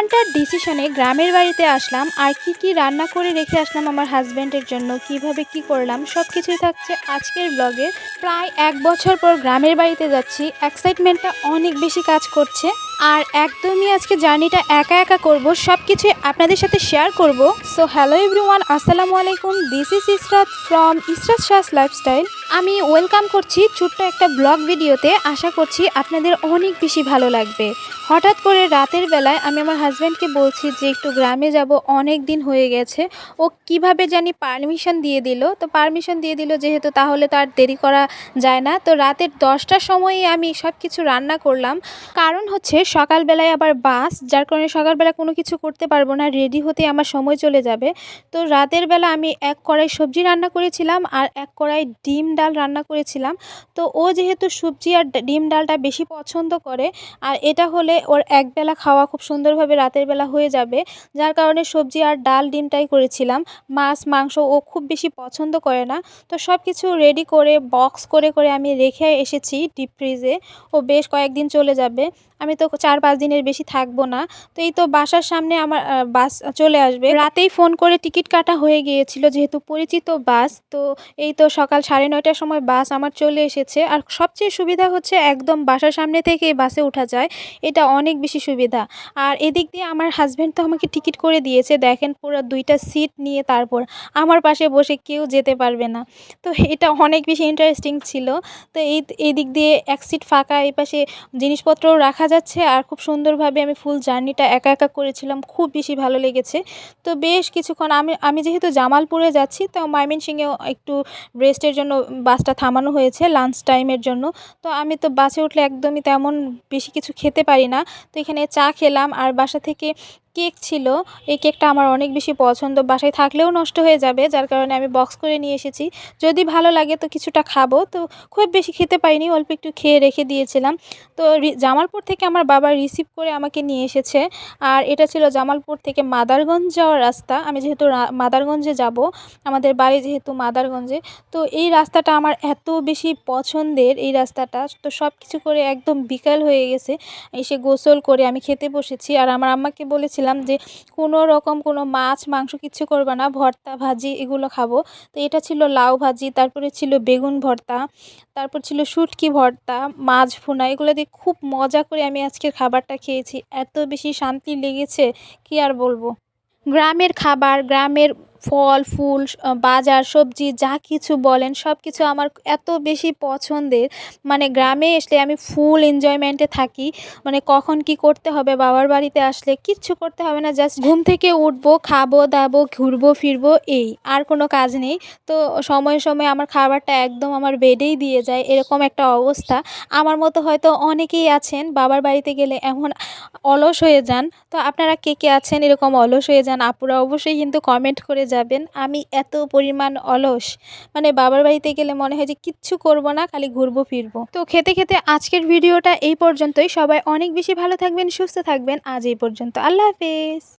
ঘণ্টার ডিসিশনে গ্রামের বাড়িতে আসলাম, আর কি কি রান্না করে রেখে আসলাম আমার হাজব্যান্ডের জন্য, কীভাবে কি করলাম সব কিছুই থাকছে আজকের ব্লগে প্রায় এক বছর পর গ্রামের বাড়িতে যাচ্ছি এক্সাইটমেন্টটা অনেক বেশি কাজ করছে, আর একদমই আজকে জার্নিটা একা একা করব সব কিছুই আপনাদের সাথে শেয়ার করব। সো হ্যালো এভরিওয়ান আসসালামু আলাইকুম this is Israt from Israt শাস লাইফস্টাইল আমি ওয়েলকাম করছি ছোট্ট একটা ব্লগ ভিডিওতে আশা করছি আপনাদের অনেক বেশি ভালো লাগবে। হঠাৎ করে রাতের বেলায় আমি আমার হাজব্যান্ডকে বলছি যে একটু গ্রামে যাব, অনেক দিন হয়ে গেছে। ও কীভাবে জানি পারমিশন দিয়ে দিল। তো পারমিশন দিয়ে দিল যেহেতু তাহলে তো আর দেরি করা যায় না। তো রাতের দশটার সময়ই আমি সব কিছু রান্না করলাম। কারণ হচ্ছে সকালবেলায় আবার বাস যার কারণে সকালবেলা কোনো কিছু করতে পারব না রেডি হতে আমার সময় চলে যাবে। তো রাতের বেলা আমি এক কড়াই সবজি রান্না করেছিলাম আর এক কড়াই ডিম ডাল রান্না করেছিলাম। তো ও যেহেতু সবজি আর ডিম ডালটা বেশি পছন্দ করে, আর এটা হলে ওর একবেলা খাওয়া খুব সুন্দরভাবে রাতের বেলা হয়ে যাবে। যার কারণে সবজি আর ডাল ডিমটাই করেছিলাম। মাছ, মাংস ও খুব বেশি পছন্দ করে না। তো সব কিছু রেডি করে বক্স করে করে আমি রেখে এসেছি ডিপ ফ্রিজে ও বেশ কয়েকদিন চলে যাবে। আমি তো চার পাঁচ দিনের বেশি থাকব না। তো এই তো বাসার সামনে আমার বাস চলে আসবে। রাতেই ফোন করে টিকিট কাটা হয়ে গিয়েছিল যেহেতু পরিচিত বাস। তো এই তো সকাল সাড়ে নয়টার সময় বাস আমার চলে এসেছে। আর সবচেয়ে সুবিধা হচ্ছে একদম বাসার সামনে থেকে বাসে ওঠা যায়। এটা অনেক বেশি সুবিধা। আর এদিক দিয়ে আমার হাজব্যান্ড তো আমাকে টিকিট করে দিয়েছে, দেখেন পুরো দুইটা সিট নিয়ে তারপর আমার পাশে বসে কেউ যেতে পারবে না। তো এটা অনেক বেশি ইন্টারেস্টিং ছিল। তো এই এই দিক দিয়ে এক সিট ফাঁকা, এই পাশে জিনিসপত্রও রাখা যাচ্ছে আর খুব সুন্দরভাবে আমি ফুল জার্নিটা একা একা করেছিলাম, খুব বেশি ভালো লেগেছে। তো বেশ কিছুক্ষণ আমি আমি যেহেতু জামালপুরে যাচ্ছি, তো ময়মনসিংহেও একটু রেস্টের জন্য বাসটা থামানো হয়েছে লাঞ্চ টাইমের জন্য। তো আমি তো বাসে উঠলে একদমই তেমন বেশি কিছু খেতে পারি না। তো এখানে চা খেলাম আর বাসা থেকে কেক ছিল। এই কেকটা আমার অনেক বেশি পছন্দ। বাসায় থাকলেও নষ্ট হয়ে যাবে, যার কারণে আমি বক্স করে নিয়ে এসেছি। যদি ভালো লাগে তো কিছুটা খাব। তো খুব বেশি খেতে পাইনি অল্প একটু খেয়ে রেখে দিয়েছিলাম। তো জামালপুর থেকে আমার বাবা রিসিভ করে আমাকে নিয়ে এসেছে। আর এটা ছিল জামালপুর থেকে মাদারগঞ্জ যাওয়ার রাস্তা। আমি যেহেতু মাদারগঞ্জে যাব, আমাদের বাড়ি যেহেতু মাদারগঞ্জে, তো এই রাস্তাটা আমার এত বেশি পছন্দের এই রাস্তাটা। তো সব কিছু করে একদম বিকাল হয়ে গেছে। এসে গোসল করে আমি খেতে বসেছি। আর আমার আম্মাকে বলেছিলাম যে কোনো রকম কোনো মাছ, মাংস কিছু করবে না। ভর্তা, ভাজি এগুলো খাব। তো এটা ছিল লাউ ভাজি, তারপরে ছিল বেগুন ভর্তা, তারপর ছিল শুটকি ভর্তা, মাছ ফোনা এগুলো দিয়ে খুব মজা করে আমি আজকের খাবারটা খেয়েছি। এত বেশি শান্তি লেগেছে, কি আর বলব? গ্রামের খাবার, গ্রামের ফল, ফুল বাজার, সবজি, যা কিছু বলেন সব কিছু আমার এত বেশি পছন্দের। মানে গ্রামে আসলে আমি ফুল এনজয়মেন্টে থাকি। মানে কখন কি করতে হবে, বাবার বাড়িতে আসলে কিচ্ছু করতে হবে না জাস্ট ঘুম থেকে উঠবো, খাব, দাবো, ঘুরবো, ফিরবো, এই, আর কোনো কাজ নেই। তো সময়ে সময়ে আমার খাবারটা একদম আমার বেডেই দিয়ে যায়, এরকম একটা অবস্থা। আমার মতো হয়তো অনেকেই আছেন, বাবার বাড়িতে গেলে এমন অলস হয়ে যান। তো আপনারা কে কে আছেন, এরকম অলস হয়ে যান, আপুরা অবশ্যই কিন্তু কমেন্ট করে যাবেন। আমি এত পরিমাণ অলস। মানে বাবার বাড়িতে গেলে মনে হয় যে কিচ্ছু করব না, খালি ঘুরবো, ফিরবো। তো খেতে খেতে আজকের ভিডিওটা এই পর্যন্তই। সবাই অনেক বেশি ভালো থাকবেন, সুস্থ থাকবেন। আজ এই পর্যন্ত। আল্লাহ হাফেজ।